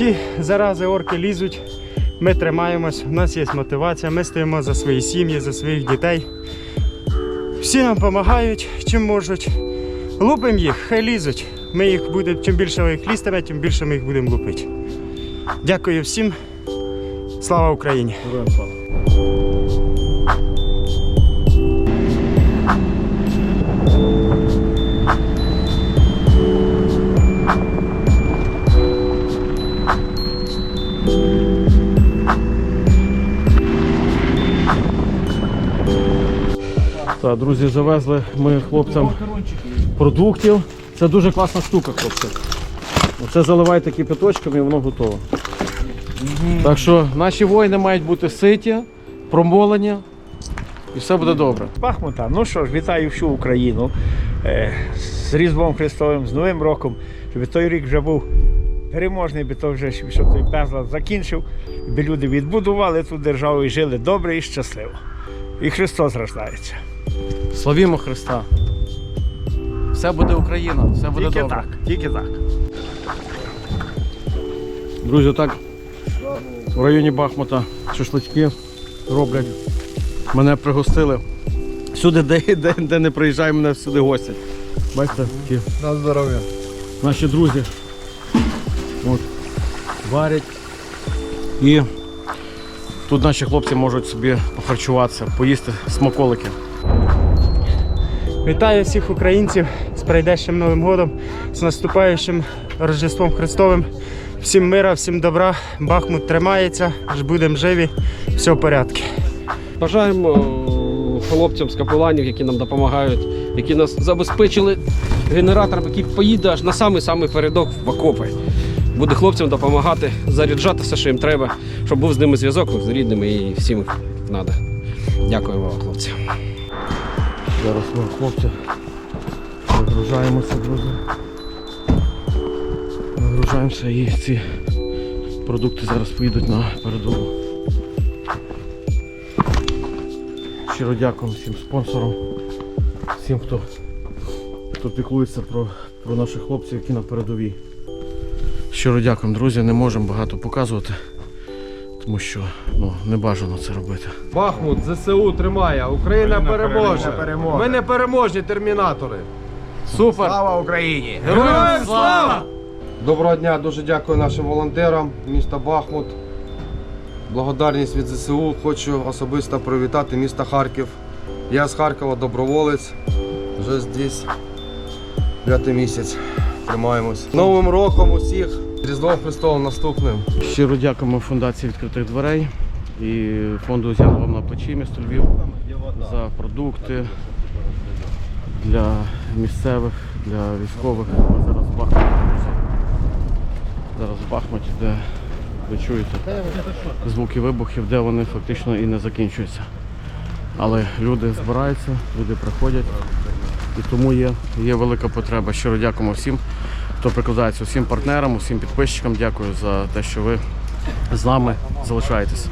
ті зарази орки лізуть, ми тримаємось, у нас є мотивація, ми стоїмо за свої сім'ї, за своїх дітей. Всі нам допомагають, чим можуть. Лупимо їх, хай лізуть. Ми їх будемо, чим більше ми їх лістимо, тим більше ми їх будемо лупити. Дякую всім. Слава Україні! Так, друзі, завезли ми хлопцям продуктів. Це дуже класна штука, хлопці. Оце заливайте кипяточком і воно готово. Так що наші воїни мають бути ситі, промолені, і все буде добре. Бахмута. Ну що ж, вітаю всю Україну е, з Різдвом Христовим, з Новим роком, щоб той рік вже був переможний, би то вже щоб той безлад закінчив, би люди відбудували ту державу і жили добре і щасливо. І Христос рождається. Славімо Христа! Все буде Україна, все буде Тільки добре. так, тільки так. Друзі, так в районі Бахмута шашлички роблять. Мене пригостили. Всюди, де, де, де не приїжджаю, мене всюди гостять. Бачите, такі На здоров'я. наші друзі. От, варять. І тут наші хлопці можуть собі похарчуватися, поїсти смаколики. Вітаю всіх українців з прийдешнім Новим годом, з наступаючим Рождеством Христовим. Всім мира, всім добра. Бахмут тримається, ж будемо живі, все в порядку. Бажаємо е, хлопцям з капеланів, які нам допомагають, які нас забезпечили генератором, який поїде аж на самий самий передок в окопи. Буде хлопцям допомагати, заряджати все, що їм треба, щоб був з ними зв'язок з рідними і всім як треба. Дякую вам, хлопці. Зараз ми, хлопці, вигружаємося, друзі. Вигружаємося і ці продукти зараз поїдуть на передову. Щиро дякуємо всім спонсорам, всім, хто, хто піклується про, про наших хлопців, які на передовій. Щиро дякуємо, друзі. Не можемо багато показувати, тому що ну, не бажано це робити. Бахмут, ЗСУ тримає, Україна переможе. Ми не переможні термінатори. Супер! Слава Україні! Героям слава! Доброго дня, дуже дякую нашим волонтерам міста Бахмут. Благодарність від ЗСУ. Хочу особисто привітати місто Харків. Я з Харкова доброволець. Вже здесь п'ятий місяць. Тримаємось. Новим роком усіх! Різдвом Христовим наступним. Щиро дякуємо фундації відкритих дверей і фонду «Узяла на плечі місто Львів за продукти для місцевих, для військових. Ми зараз в Бахмуті. Зараз в Бахмуті, де ви чуєте звуки вибухів, де вони фактично і не закінчуються. Але люди збираються, люди приходять. І тому є, є велика потреба. Щиро дякуємо всім, хто прикладається, усім партнерам, усім підписчикам. Дякую за те, що ви з нами залишаєтесь.